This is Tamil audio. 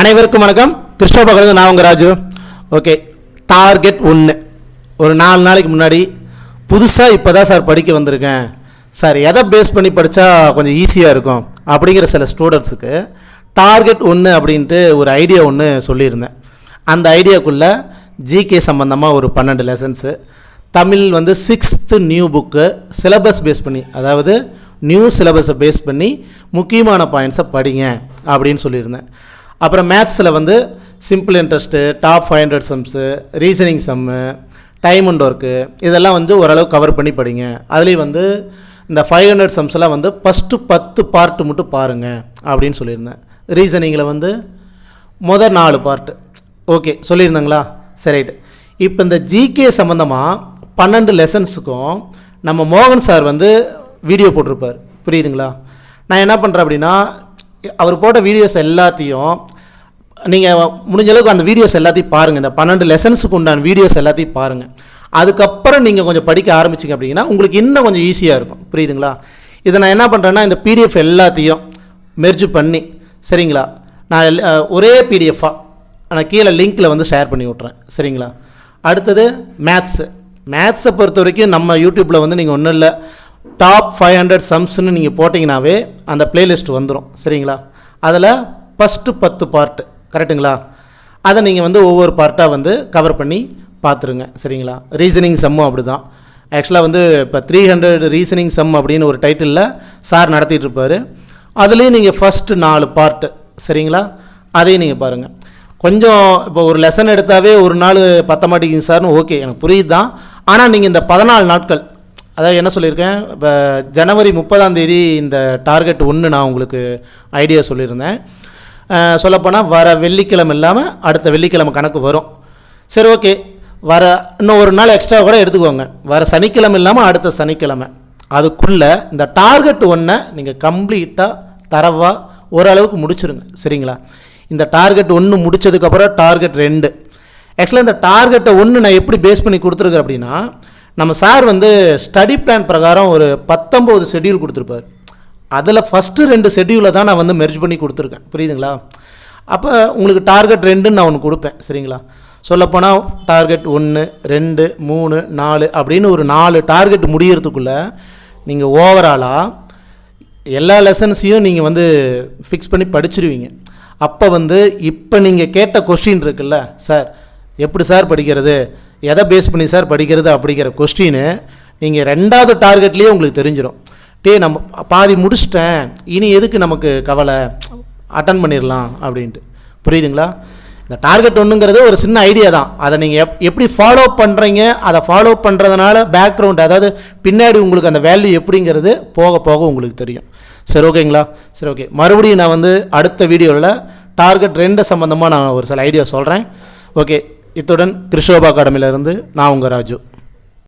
அனைவருக்கும் வணக்கம். கிருஷ்ண பகவத் நான் உங்கள் ராஜு. ஓகே டார்கெட் ஒன்று ஒரு நாலு நாளைக்கு முன்னாடி புதுசாக இப்போ தான் சார் படிக்க வந்திருக்கேன். சார் எதை பேஸ் பண்ணி படித்தா கொஞ்சம் ஈஸியாக இருக்கும்? அப்படிங்கிற சில ஸ்டூடெண்ட்ஸுக்கு டார்கெட் ஒன்று அப்படின்ட்டு ஒரு ஐடியா ஒன்று சொல்லியிருந்தேன். அந்த ஐடியாக்குள்ளே ஜிகே சம்மந்தமாக ஒரு பன்னெண்டு லெசன்ஸு தமிழ் வந்து sixth new book syllabus base பண்ணி அதாவது நியூ சிலபஸை பேஸ் பண்ணி முக்கியமான பாயிண்ட்ஸை படிங்க அப்படின்னு சொல்லியிருந்தேன். அப்புறம் மேத்ஸில் வந்து simple interest top five hundred sums reasoning sum time and work இதெல்லாம் வந்து ஓரளவு கவர் பண்ணி படிங்க. அதுலேயும் வந்து இந்த ஃபைவ் ஹண்ட்ரட் சம்ஸ்லாம் வந்து ஃபஸ்ட்டு பத்து பார்ட்டு மட்டும் பாருங்கள் அப்படின்னு சொல்லியிருந்தேன். ரீசனிங்கில் வந்து முதல் நாலு பார்ட்டு ஓகே சொல்லியிருந்தேங்களா? சரி இப்போ இந்த ஜிகே சம்மந்தமாக பன்னெண்டு லெசன்ஸுக்கும் நம்ம மோகன் சார் வந்து வீடியோ போட்டிருப்பார். புரியுதுங்களா? நான் என்ன பண்ணுறேன் அப்படின்னா அவர் போட்ட வீடியோஸ் எல்லாத்தையும் நீங்கள் முடிஞ்ச அளவுக்கு அந்த வீடியோஸ் எல்லாத்தையும் பாருங்கள் இந்த பன்னெண்டு லெசன்ஸுக்கு உண்டான வீடியோஸ் எல்லாத்தையும் பாருங்கள் அதுக்கப்புறம் நீங்கள் கொஞ்சம் படிக்க ஆரம்பிச்சிங்க அப்படின்னா உங்களுக்கு இன்னும் கொஞ்சம் ஈஸியாக இருக்கும். புரியுதுங்களா? இதை நான் என்ன பண்ணுறேன்னா இந்த பிடிஎஃப் எல்லாத்தையும் மெர்ஜு பண்ணி சரிங்களா? நான் ஒரே பிடிஎஃபாக நான் கீழே லிங்க்கில் வந்து ஷேர் பண்ணி விட்றேன் சரிங்களா? அடுத்தது மேத்ஸு மேத்ஸை பொறுத்த வரைக்கும் நம்ம யூடியூப்பில் வந்து நீங்கள் ஒன்றும் இல்லை. டாப் ஃபைவ் ஹண்ட்ரட் சம்ஸ்னு நீங்கள் போட்டிங்கனாவே அந்த பிளேலிஸ்ட் வந்துடும் சரிங்களா? அதில் ஃபஸ்ட்டு பத்து பார்ட்டு கரெக்டுங்களா? அதை நீங்கள் வந்து ஒவ்வொரு பார்ட்டாக வந்து கவர் பண்ணி பார்த்துருங்க. சரிங்களா? ரீசனிங் சம்மும் அப்படி தான் ஆக்சுவலாக வந்து இப்போ த்ரீ ஹண்ட்ரட் ரீசனிங் சம் அப்படின்னு ஒரு டைட்டிலில் சார் நடத்திட்டு இருப்பார். அதுலேயும் நீங்கள் ஃபஸ்ட்டு நாலு பார்ட்டு சரிங்களா? அதையும் நீங்கள் பாருங்கள் கொஞ்சம் இப்போ ஒரு லெசன் எடுத்தாவே ஒரு நாள் பத்த மாட்டேங்குது சார்னு ஓகே எனக்கு புரியுது தான் ஆனால் நீங்கள் இந்த பதினாலு நாட்கள் அதாவது என்ன சொல்லியிருக்கேன்? இப்போ ஜனவரி முப்பதாம் தேதி இந்த டார்கெட் ஒன்று நான் உங்களுக்கு ஐடியா சொல்லியிருந்தேன். சொல்லப்போனால் வர வெள்ளிக்கிழமை இல்லாமல் அடுத்த வெள்ளிக்கிழமை கணக்கு வரும். சரி ஓகே. வர இன்னும் ஒரு நாள் எக்ஸ்ட்ரா கூட எடுத்துக்கோங்க. வர சனிக்கிழமை இல்லாமல் அடுத்த சனிக்கிழமை. அதுக்குள்ளே இந்த டார்கெட் ஒன்றை நீங்கள் கம்ப்ளீட்டாக தரவாக ஓரளவுக்கு முடிச்சிருங்க. சரிங்களா? இந்த டார்கெட் ஒன்று முடிச்சதுக்கப்புறம் டார்கெட் ரெண்டு. ஆக்சுவலாக இந்த டார்கெட்டை ஒன்று நான் எப்படி பேஸ் பண்ணி கொடுத்துருக்கேன் அப்படின்னா நம்ம சார் வந்து ஸ்டடி பிளான் பிரகாரம் ஒரு பத்தொம்போது ஷெடியூல் கொடுத்துருப்பார். அதில் ஃபஸ்ட்டு ரெண்டு ஷெட்யூலை தான் நான் வந்து மெர்ஜ் பண்ணி கொடுத்துருக்கேன். புரியுதுங்களா? அப்போ உங்களுக்கு டார்கெட் ரெண்டுன்னு நான் ஒன்று கொடுப்பேன். சரிங்களா? சொல்லப்போனால் டார்கெட் ஒன்று ரெண்டு மூணு நாலு அப்படின்னு ஒரு நாலு டார்கெட் முடியறதுக்குள்ளே நீங்கள் ஓவராலாக எல்லா லெசன்ஸையும் நீங்கள் வந்து ஃபிக்ஸ் பண்ணி படிச்சிருவீங்க. அப்போ வந்து இப்போ நீங்கள் கேட்ட கொஸ்டின் இருக்குல்ல சார் எப்படி சார் படிக்கிறது? எதை பேஸ் பண்ணி சார் படிக்கிறது அப்படிங்கிற கொஸ்டின் நீங்கள் ரெண்டாவது டார்கெட்லேயே உங்களுக்கு தெரிஞ்சிடும் டே நம்ம பாதி முடிச்சிட்டேன். இனி எதுக்கு நமக்கு கவலை? அட்டன் பண்ணிடலாம் அப்படின்ட்டு. புரியுதுங்களா? இந்த டார்கெட் ஒன்றுங்கிறது ஒரு சின்ன ஐடியா தான். அதை நீங்கள் எப் எப்படி ஃபாலோ பண்ணுறீங்க அதை ஃபாலோ பண்ணுறதுனால பேக்ரவுண்ட் அதாவது பின்னாடி உங்களுக்கு அந்த வேல்யூ எப்படிங்கிறது போக போக உங்களுக்கு தெரியும். சரி ஓகேங்களா சரி ஓகே மறுபடியும் நான் வந்து அடுத்த வீடியோவில் டார்கெட் ரெண்டு சம்மந்தமாக நான் ஒரு சில ஐடியா சொல்கிறேன் ஓகே இத்துடன் கிருஷோபா அகாடமியிலேருந்து நான் உங்கள் ராஜு.